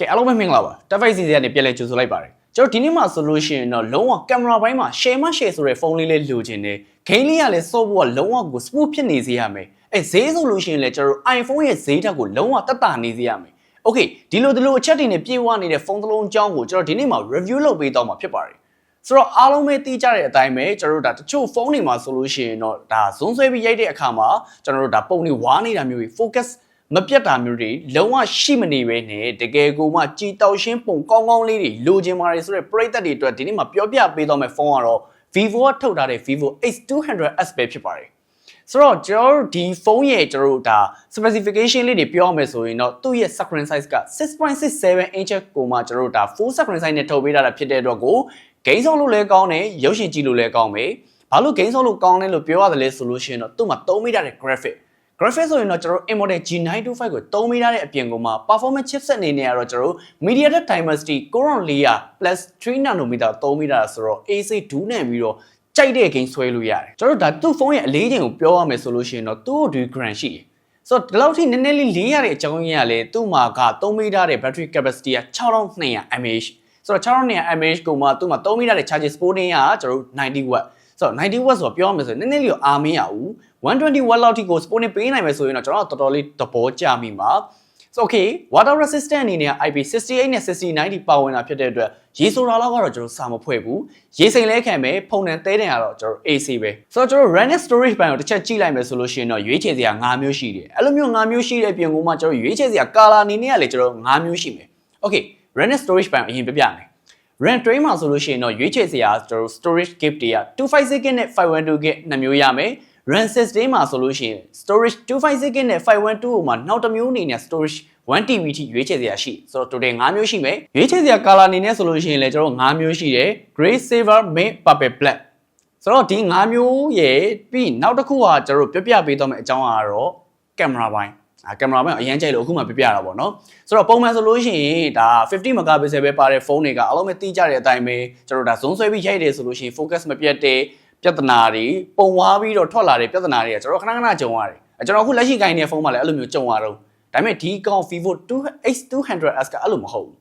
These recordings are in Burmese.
ကဲအားလုံးပဲမင်္ဂလာပါ Device စီစဉ်ကနေပြန်လည်ကြိုဆိုလိုက်ပါတယ်ကျွန်တော်ဒီနေ့မှာဆိုလို့ရှိရင်တော့လုံးဝကင်မရာပိုင်းမှာ share မ share ဆိုတဲ့ဖုန်းလေးလေးလိုချင်တယ်ဂိမ်းလေးကလည်း software ကလုံးဝကို smooth ဖြစ်နေစေရမယ်အဲဈေးဆိုလို့ရှိရင်လည်းကျွန်တော်တို့ iPhone ရဲ့ဈေးတက်ကိုလုံးဝတက်တာနေစေရမယ် Okay ဒီလိုဒီလိုအချက်တွေနဲ့ပြေဝနေတဲ့ဖုန်းတစ်လုံးအကြောင်းကိုကျွန်တော်ဒီနေ့မှာ review လုပ်ပေးတော့မှာဖြစ်ပါတယ်ဆိုတော့အားလုံးပဲသိကြတဲ့အတိုင်းပဲကျွန်တော်တို့ဒါတချို့ဖုန်းတွေမှာဆိုလို့ရှိရင်တော့ဒါဇွန်းဆွဲပြီးရိုက်တဲ့အခါမှာကျွန်တော်တို့ဒါပုံတွေဝါနေတာမျိုးကြီး focus မပြတ်တာမျိုးတွေလုံးဝရှိမနေပဲနဲ့တကယ်ကိုမှကြည်တောက်ရှင်းပုံကောင်းကောင်းလေးတွေလိုချင်ပါတယ်ဆိုတော့ပရိသတ်တွေအတွက်ဒီနေ့မှာပြောပြပေးတော့မယ့်ဖုန်းကတော့ Vivo ကထုတ်ထားတဲ့ Vivo X200s ပဲဖြစ်ပါတယ်ဆိုတော့ကျွန်တော်တို့ဒီဖုန်းရဲ့ကျွန်တော်တို့ဒါ specification လေးတွေပြောရမယ်ဆိုရင်တော့သူ့ရဲ့ screen size က6.67 inch ကိုမှကျွန်တော်တို့ဒါ full screen size နဲ့ထုတ်ပေးထားတာဖြစ်တဲ့အတွက်ကို game ဆော့လို့လည်းကောင်းတယ်ရုပ်ရှင်ကြည့်လို့လည်းကောင်းပဲဘာလို့ game ဆော့လို့ကောင်းလဲလို့ပြောရတယ်လဲဆိုလို့ရှိရင်တော့သူ့မှာ3 meter တဲ့ graphic graphic ဆိုရင်တော့ကျွန်တော် M-Model G925 ကို3 meter တဲ့အပြင်ကိုမှ performance chipset အနေနဲ့ကတော့ကျွန်တော် MediaTek Dimensity 900 plus 3 nanometer 3 meter ဆိုတော့ AC ဒူးနဲ့ပြီးတော့ကြိုက်တဲ့ game ဆွဲလို့ရတယ်ကျွန်တော်တို့ဒါသူ့ဖုန်းရဲ့အလေးချိန်ကိုပြောရမယ်ဆိုလို့ရှိရင်တော့သူ့ဒီ grand ရှိတယ်ဆိုတော့ဒီလောက်ထိနည်းနည်းလေးလေးရတဲ့အကြောင်းရင်းကလည်းသူ့မှာက3 meter တဲ့ battery capacity က6200 mAh ဆိုတော့6200 mAh ကိုမှသူ့မှာ3 meter တဲ့ charging sporting ကကျွန်တော်90 watt ဆိုတော့90 watt ဆိုတော့ပြောရမယ်ဆိုရင်နည်းနည်းလေးအားမင်းရဘူး120 watt လောက်ထိကို sporting ပေးနိုင်မယ်ဆိုရင်တော့ကျွန်တော်တော်တော်လေးသဘောကျမိမှာ so okay water resistant အနေနဲ့ IP68 နဲ့6090ပါဝင်တာဖြစ်တဲ့အတွက်ရေဆိုတာလောက်ကတော့ကျွန်တော်စာမဖွဲ့ဘူးရေစိမ်လဲခံမယ်ဖုန်တန်တဲတယ်ကတော့ကျွန်တော် AC ပဲဆိုတော့ကျွန်တော် RAM and storage ဘိုင်းကိုတစ်ချက်ကြည့်လိုက်မယ်ဆိုလို့ရှိရင်တော့ရွေးချယ်စရာ5မျိုးရှိတယ်အဲ့လိုမျိုး5မျိုးရှိတဲ့ပြင်ကိုမှကျွန်တော်ရွေးချယ်စရာ color အနေနဲ့ကလည်းကျွန်တော်5မျိုးရှိမယ် okay RAM and storage ဘိုင်းကိုအရင်ပြပြမယ် RAM 3မှာဆိုလို့ရှိရင်တော့ရွေးချယ်စရာကျွန်တော် storage gig တွေက 256GB နဲ့ 512GB နှစ်မျိုးရမယ် RAM 16မှာဆိုလို့ရှိရင် storage 256GB နဲ့512ကိုမှနောက်တစ်မျိုးအနေနဲ့ storage 1TB ထိရွေးချယ်စရာရှိဆိုတော့ total 5မျိုးရှိမယ်ရွေးချယ်စရာ color အနေနဲ့ဆိုလို့ရှိရင်လည်းကျွန်တော်5မျိုးရှိတယ် gray silver mint purple black ဆိုတော့ဒီ5မျိုးရဲ့ပြီးနောက်တစ်ခုကကျွန်တော်တို့ပြပြပေးတော့မယ့်အကြောင်းကတော့ camera ပိုင်းအာ ကင်မရာဘက်အရင်ကြိုက်လို့အခုမှပြပြတာပေါ့နော်ဆိုတော့ပုံမှန်ဆိုလို့ရှိရင်ဒါ50 megapixel ပဲပါတဲ့ဖုန်းတွေကအလုံးမဲ့တိကျတဲ့အတိုင်းပဲကျွန်တော်ဒါ zoom ဆွဲပြီးရိုက်တယ်ဆိုလို့ရှိရင် focus မပြတ်တဲ့ပြဿနာတွေပုံဝါပြီးတော့ထွက်လာတဲ့ပြဿနာတွေကကျွန်တော်ခဏခဏကြုံရတယ်အဲကျွန်တော်အခုလက်ရှိကိုင်းနေတဲ့ဖုန်းမှာလည်းအဲ့လိုမျိုးကြုံရတော့ဒါပေမဲ့ဒီကောင် Vivo 2X200s ကအဲ့လိုမဟုတ်ဘူး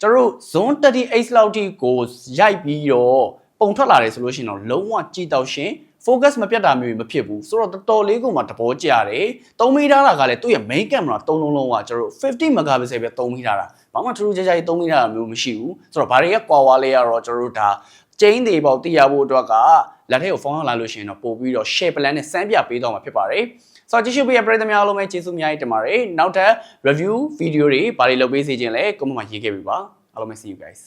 ကျွန်တော်တို့ zone 38လောက်ထိကိုရိုက်ပြီးတော့ပုံထွက်လာတယ်ဆိုလို့ရှိရင်တော့လုံးဝကြည်တောက်ရှင် focus မပြတ်တာမျိုးမဖြစ်ဘူးဆိုတော့တော်တော်လေးကိုမှတဘောကြတယ်3မီတာကလည်းသူ့ရဲ့ main camera 3လုံးလုံးကကျွန်တော်တို့50 megapixel ပဲ3မီတာဘာမှထူးထူးခြားခြား3မီတာမျိုးမရှိဘူးဆိုတော့ဘာတွေကကွာဝါလေးကတော့ကျွန်တော်တို့ဒါကျင်းတွေပေါ့သိရဖို့အတွက်ကလက်ထဲကိုဖုန်းရောက်လာလို့ရှိရင်တော့ပို့ပြီးတော့ share plan နဲ့စမ်းပြပေးတော့မှာဖြစ်ပါတယ်ဆိုတော့ကြည့်ရှုပေးရပရိသတ်များအားလုံးပဲကျေးဇူးအများကြီးတင်ပါတယ်နောက်ထပ် review video တွေဘာတွေလုပ်ပေးစေချင်လဲ comment မှာရေးခဲ့ပေးပါအားလုံးပဲ see you guys